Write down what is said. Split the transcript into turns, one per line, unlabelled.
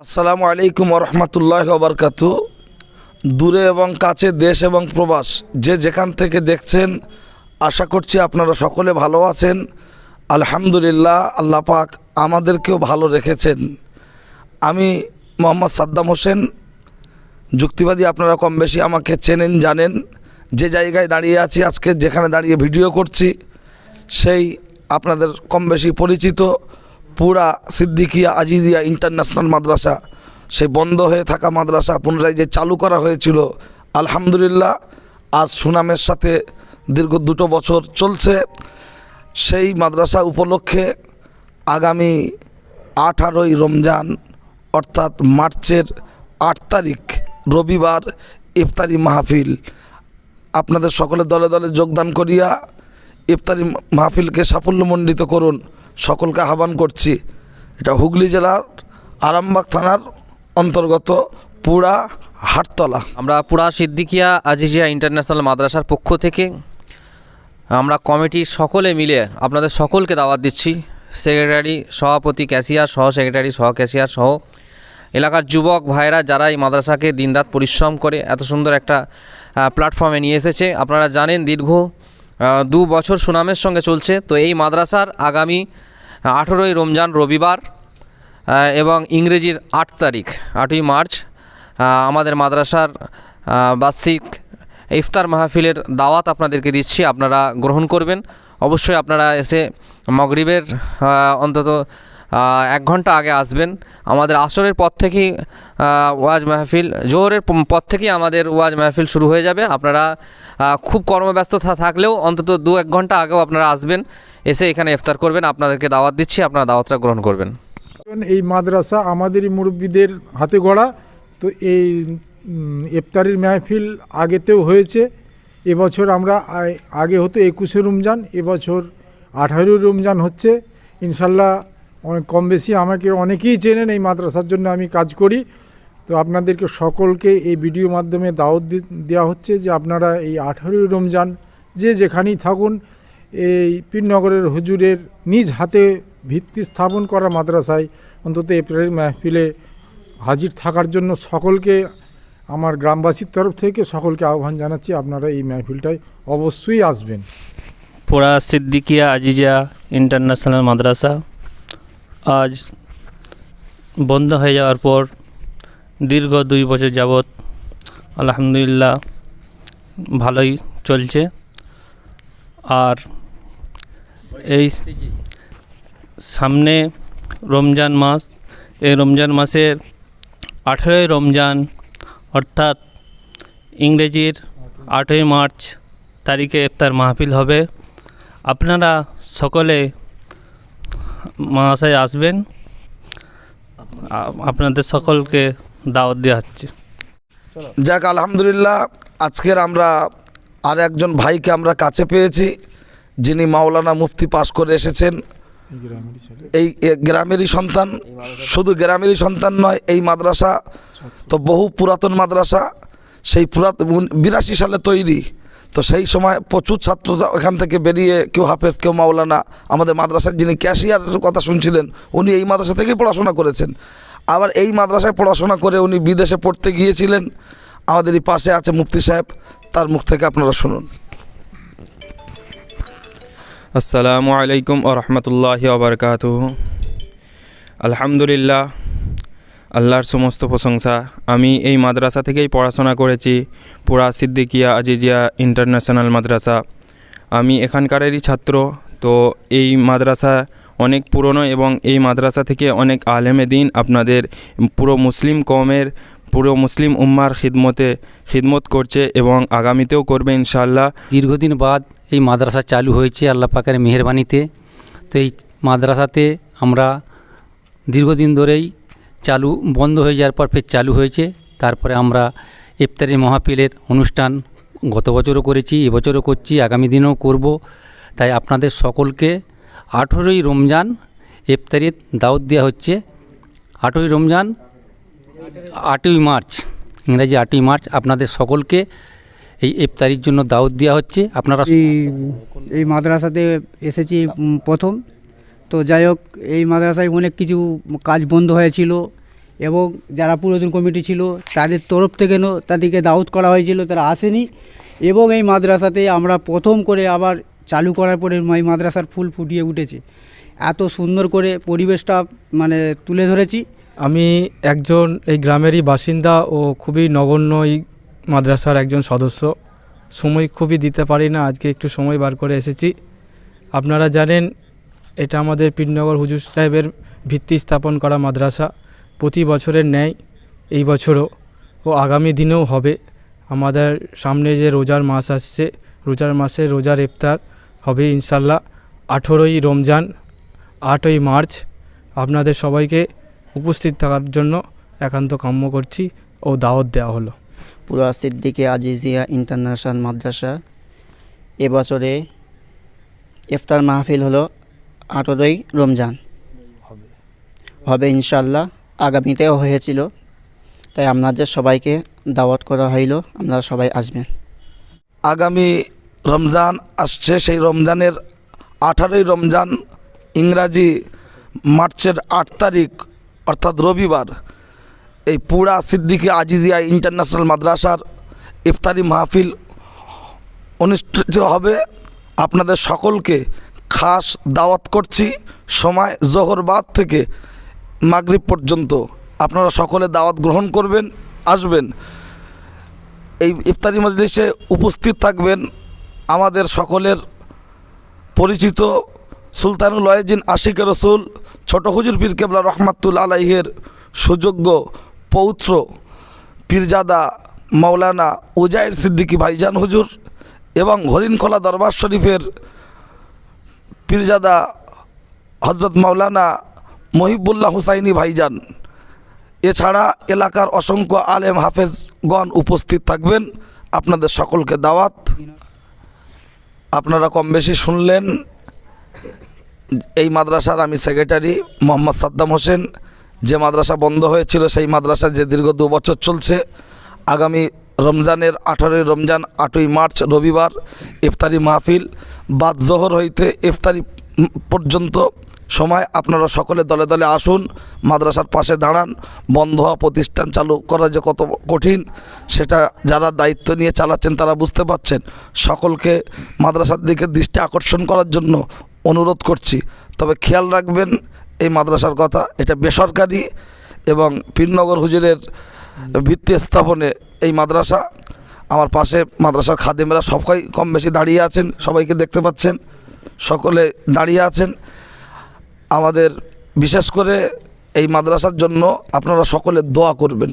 আসসালামু আলাইকুম রহমতুল্লাহ ওবরকাত। দূরে এবং কাছে দেশ এবং প্রবাস, যে যেখান থেকে দেখছেন, আশা করছি আপনারা সকলে ভালো আছেন। আলহামদুলিল্লাহ, আল্লাহ পাক আমাদেরকেও ভালো রেখেছেন। আমি মোহাম্মদ সাদ্দাম হোসেন। যুক্তিবাদী আপনারা কম বেশি আমাকে চেনেন, জানেন। যে জায়গায় দাঁড়িয়ে আছি আজকে, যেখানে দাঁড়িয়ে ভিডিও করছি, সেই আপনাদের কম বেশি পরিচিত। পুরা সিদ্দিকিয়া আজিজিয়া ইন্টারন্যাশনাল মাদ্রাসা, সেই বন্ধ হয়ে থাকা মাদ্রাসা পুনরায় যে চালু করা হয়েছিল, আলহামদুলিল্লাহ, আজ সুনামের সাথে দীর্ঘ দুটো বছর চলছে। সেই মাদ্রাসা উপলক্ষে আগামী আঠারোই রমজান, অর্থাৎ মার্চের আট তারিখ, রবিবার ইফতারি মাহফিল। আপনাদের সকলে দলে দলে যোগদান করিয়া ইফতারি মাহফিলকে সাফল্যমণ্ডিত করুন। সকলকে আহ্বান করছি। এটা হুগলি জেলার আরামবাগ থানার অন্তর্গত পুরা হাটতলা।
আমরা পুরা সিদ্দিকিয়া আজিজিয়া ইন্টারন্যাশনাল মাদ্রাসার পক্ষ থেকে আমরা কমিটির সকলে মিলে আপনাদের সকলকে দাওয়াত দিচ্ছি। সেক্রেটারি, সভাপতি, ক্যাশিয়ার সহ, সেক্রেটারি, সহ, ক্যাশিয়ার সহ। এলাকার যুবক ভাইরা যারা এই মাদ্রাসাকে দিনরাত পরিশ্রম করে এত সুন্দর একটা প্ল্যাটফর্মে নিয়ে এসেছে, আপনারা জানেন দীর্ঘ দু বছর সুনামের সঙ্গে চলছে। তো এই মাদ্রাসার আগামী আঠেরোই রমজান রবিবার এবং ইংরেজির আট তারিখ, আটই মার্চ আমাদের মাদ্রাসার বার্ষিক ইফতার মাহফিলের দাওয়াত আপনাদেরকে দিচ্ছি। আপনারা গ্রহণ করবেন। অবশ্যই আপনারা এসে মগরিবের অন্তত এক ঘণ্টা আগে আসবেন। আমাদের আসরের পর থেকেই ওয়াজ মাহফিল, জোহরের পর থেকেই আমাদের ওয়াজ মাহফিল শুরু হয়ে যাবে। আপনারা খুব কর্মব্যস্ত থাকলেও অন্তত দু এক ঘণ্টা আগেও আপনারা আসবেন। এসে এখানে ইফতার করবেন, আপনাদেরকে দাওয়াত দিচ্ছি, আপনারা দাওয়াতটা গ্রহণ করবেন।
এই মাদ্রাসা আমাদেরই মুরব্বীদের হাতে গড়া। তো এই ইফতারির মাহফিল আগেতেও হয়েছে। এবছর আমরা আগে হতো একুশে রমজান, এবছর আঠারোই রমজান হচ্ছে। ইনশাল্লাহ অনেক কম বেশি। আমাকে অনেকেই চেনেন এই মাদ্রাসার জন্য আমি কাজ করি। তো আপনাদেরকে সকলকে এই ভিডিও মাধ্যমে দাওয়াত দেওয়া হচ্ছে যে আপনারা এই আঠারোই রমজান যে যেখানেই থাকুন, এই পীরনগরের হুজুরের নিজ হাতে ভিত্তি স্থাপন করা মাদ্রাসায় অন্তত এপ্রিল মাহফিলে হাজির থাকার জন্য সকলকে, আমার গ্রামবাসীর তরফ থেকে সকলকে আহ্বান জানাচ্ছি, আপনারা এই মাহফিলটায় অবশ্যই আসবেন।
পোড়া সিদ্দিকিয়া আজিজা ইন্টারন্যাশনাল মাদ্রাসা। আজ বন্ধ হয়ে যাওয়ার পর দীর্ঘ দুই বছর যাবৎ আলহামদুলিল্লাহ ভালোই চলছে। আর এই সামনে রমজান মাস, এই রমজান মাসের আঠেরোই রমজান অর্থাৎ ইংরেজির আটই মার্চ তারিখে ইফতার মাহফিল হবে। আপনারা সকলে মহাশয় আসবেন। আপনাদের সকলকে দাওয়াত দেওয়া হচ্ছে।
যাক, আলহামদুলিল্লাহ, আজকের আমরা আর একজন ভাইকে আমরা কাছে পেয়েছি, যিনি মাওলানা মুফতি পাশ করে এসেছেন। এই গ্রামেরই সন্তান, শুধু গ্রামেরই সন্তান নয়, এই মাদ্রাসা, তো বহু পুরাতন মাদ্রাসা, সেই পুরাতন বিরাশি সালে তৈরি। তো সেই সময় প্রচুর ছাত্র এখান থেকে বেরিয়ে কেউ হাফেজ, কেউ মাওলানা, আমাদের মাদ্রাসার যিনি ক্যাশিয়ারের কথা শুনছিলেন, উনি এই মাদ্রাসা থেকেই পড়াশোনা করেছেন। আবার এই মাদ্রাসায় পড়াশোনা করে উনি বিদেশে পড়তে গিয়েছিলেন। আমাদের এই পাশে আছে মুফতি সাহেব, তার মুখ থেকে আপনারা শুনুন।
আসসালামু আলাইকুম ও রহমতুল্লাহ আবরকাত আলহামদুলিল্লাহ আল্লাহর সমস্ত প্রশংসা। আমি এই মাদ্রাসা থেকেই পড়াশোনা করেছি, পুরা সিদ্দিকিয়া আজিজিয়া ইন্টারন্যাশনাল মাদ্রাসা। আমি এখানকারেরই ছাত্র, তো এই মাদ্রাসা অনেক পুরনো এবং এই মাদ্রাসা থেকে অনেক আলেমে দিন আপনাদের পুরো মুসলিম কমের পুরো মুসলিম উম্মার খিদমতে, খিদমত করছে এবং আগামীতেও করবে ইনশাআল্লাহ।
দীর্ঘদিন বাদ এই মাদ্রাসা চালু হয়েছে আল্লাহ পাকের মেহেরবানিতে। তো এই মাদ্রাসাতে আমরা দীর্ঘদিন ধরেই চালু বন্ধ হয়ে যাওয়ার পর ফের চালু হয়েছে। তারপরে আমরা ইফতারি মহাপিলের অনুষ্ঠান গত বছরও করেছি এবছরও করছি, আগামী দিনেও করব। তাই আপনাদের সকলকে আঠেরোই রমজান ইফতারির দাওয়াত দেওয়া হচ্ছে। আঠেরোই রমজান আটই মার্চ, ইংরাজি আটই মার্চ, আপনাদের সকলকে এই ইফতারির জন্য দাওয়াত দেওয়া হচ্ছে। আপনারা
এই এই মাদ্রাসাতে এসেছি প্রথম। তো যাই হোক এই মাদ্রাসায় অনেক কিছু কাজ বন্ধ হয়েছিল এবং যারা পুরাতন কমিটি ছিল তাদের তরফ থেকে তাদেরকে দাউদ করা হয়েছিল, তারা আসেনি এবং এই মাদ্রাসাতে আমরা প্রথম করে আবার চালু করার পরে এই মাদ্রাসার ফুল ফুটিয়ে উঠেছে। এত সুন্দর করে পরিবেশটা মানে তুলে ধরেছি।
আমি একজন এই গ্রামেরই বাসিন্দা ও খুবই নগণ্য এই মাদ্রাসার একজন সদস্য। সময় খুবই দিতে পারি না, আজকে একটু সময় বার করে এসেছি। আপনারা জানেন এটা আমাদের পীরনগর হুজুর সাহেবের ভিত্তি স্থাপন করা মাদ্রাসা। প্রতি বছরের ন্যায় এই বছরও ও আগামী দিনেও হবে। আমাদের সামনে যে রোজার মাস আসছে, রোজার মাসে রোজার ইফতার হবে ইনশাল্লাহ আঠেরোই রমজান, আটই মার্চ। আপনাদের সবাইকে উপস্থিত থাকার জন্য একান্ত কাম্য করছি ও দাওয়াত দেওয়া হলো।
পুরা সিদ্দিকে আজিজিয়া ইন্টারন্যাশনাল মাদ্রাসা এবছরে ইফতার মাহফিল হলো আঠেরোই রমজান। হবে। ইনশাল্লাহ আগামীতেও হয়েছিল। তাই আপনাদের সবাইকে দাওয়াত করা হইল আপনারা সবাই আসবেন।
আগামী রমজান আসছে সেই রমজানের আঠারোই রমজান ইংরাজি মার্চের আট তারিখ অর্থাৎ রবিবার এই পুরা সিদ্দিকি আজিজিয়া ইন্টারন্যাশনাল মাদ্রাসার ইফতারি মাহফিল অনুষ্ঠিত হবে। আপনাদের সকলকে খাস দাওয়াত করছি সময় জোহরবাদ থেকে মাগরিব পর্যন্ত। আপনারা সকলে দাওয়াত গ্রহণ করবেন, আসবেন। এই ইফতারি মজলিসে উপস্থিত থাকবেন আমাদের সকলের পরিচিত সুলতানুল ওয়াইজিন আশিক রসুল, ছোট হুজুর পীর কেবলা রহমাতুল আলাইহের সুযোগ্য পৌত্র পীরজাদা মাওলানা উজাইর সিদ্দিকী ভাইজান হুজুর এবং হরিণখোলা দরবার শরীফের পীরজাদা হজরত মাওলানা মহিবুল্লাহ হুসাইনি ভাইজান। এছাড়া এলাকার অসংখ্য আলেম হাফেজগণ উপস্থিত থাকবেন। আপনাদের সকলকে দাওয়াত। আপনারা কম বেশি শুনলেন, এই মাদ্রাসার আমি সেক্রেটারি মোহাম্মদ সাদ্দাম হোসেন। যে মাদ্রাসা বন্ধ হয়েছিল, সেই মাদ্রাসা যে দীর্ঘ দু বছর চলছে। আগামী রমজানের আঠারোই রমজান, আটই মার্চ রবিবার ইফতারি মাহফিল। বাদ জোহর হইতে ইফতারি পর্যন্ত সময় আপনারা সকলে দলে দলে আসুন, মাদ্রাসার পাশে দাঁড়ান, বন্ধ হওয়া প্রতিষ্ঠান চালু করা যে কত কঠিন, সেটা যারা দায়িত্ব নিয়ে চালাচ্ছেন তারা বুঝতে পারছেন। সকলকে মাদ্রাসার দিকে দৃষ্টি আকর্ষণ করার জন্য অনুরোধ করছি। তবে খেয়াল রাখবেন, এই মাদ্রাসার কথা, এটা বেসরকারি এবং পীরনগর হুজুরের ভিত্তি স্থাপনে এই মাদ্রাসা। আমার পাশে মাদ্রাসার খাদেমেরা সবাই কম বেশি দাঁড়িয়ে আছেন, সবাইকে দেখতে পাচ্ছেন, সকলে দাঁড়িয়ে আছেন। আমাদের বিশেষ করে এই মাদ্রাসার জন্য আপনারা সকলে দোয়া করবেন।